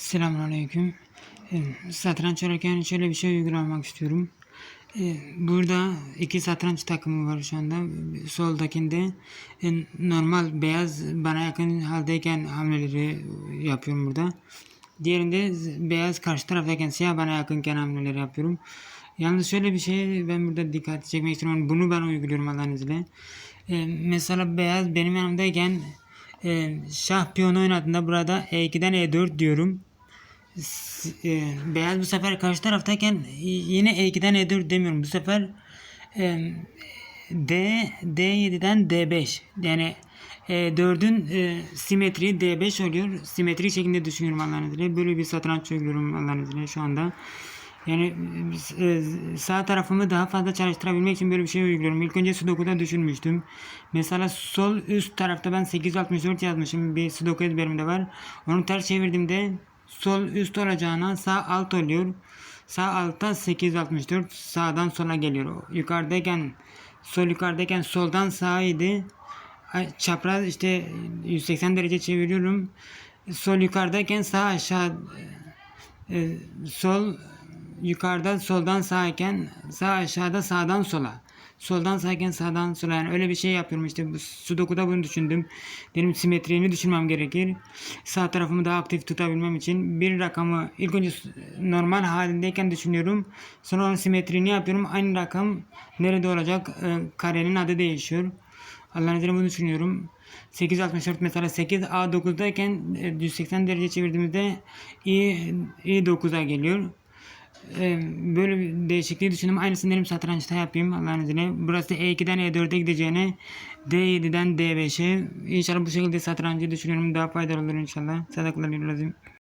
Selamünaleyküm. Ee, Satranç oynarken şöyle bir şey uygulamak istiyorum. Ee, Burada iki satranç takımı var şu anda. Soldakinde e, normal beyaz bana yakın haldeyken hamleleri yapıyorum burada. Diğerinde beyaz karşı taraftayken siyah bana yakınken hamleleri yapıyorum. Yalnız şöyle bir şey ben burada dikkat çekmek istiyorum. Bunu ben uyguluyorum Allah'ın izniyle. Ee, mesela beyaz benim yanımdayken e, şah piyonu oynadığında burada E2'den E4 diyorum. E, beyaz bu sefer karşı taraftayken yine E2'den E4 demiyorum. Bu sefer e, D D7'den D5 yani e, 4'ün e, simetri D5 oluyor. Simetri şeklinde düşünüyorum Allah'ın. Böyle bir satranç uyguluyorum Allah'ın şu anda. Yani sağ tarafımı daha fazla çalıştırabilmek için böyle bir şey uyguluyorum. İlk önce Sudoku'da düşünmüştüm. Mesela sol üst tarafta ben 864 yazmışım. Bir Sudoku ezberimde var. Onu ters çevirdiğimde sol üst olacağına sağ alt oluyor. Sağ altta 864 sağdan sola geliyor. Yukarıdayken sol yukarıdayken soldan sağa Çapraz işte 180 derece çeviriyorum. Sol yukarıdayken sağ aşağı e, sol yukarıda soldan sağa iken sağ aşağıda sağdan sola. Soldan sağa iken sağdan sola yani öyle bir şey yapıyorum işte bu Sudoku'da bunu düşündüm. Benim simetriğimi düşünmem gerekir. Sağ tarafımı daha aktif tutabilmem için bir rakamı ilk önce normal halindeyken düşünüyorum. Sonra onun simetriğini yapıyorum. Aynı rakam nerede olacak? E, karenin adı değişiyor. Allah'ın izniyle bunu düşünüyorum. 864 mesela 8 A9'dayken e, 180 derece çevirdiğimizde I, I9'a geliyor. E, Böyle bir değişikliği düşündüm. Aynısını benim satrançta yapayım Allah'ın izniyle. Burası E2'den E4'e gideceğine D7'den D5'e. İnşallah bu şekilde satrancı düşünüyorum. Daha faydalı olur inşallah. Sadakallahu lazım.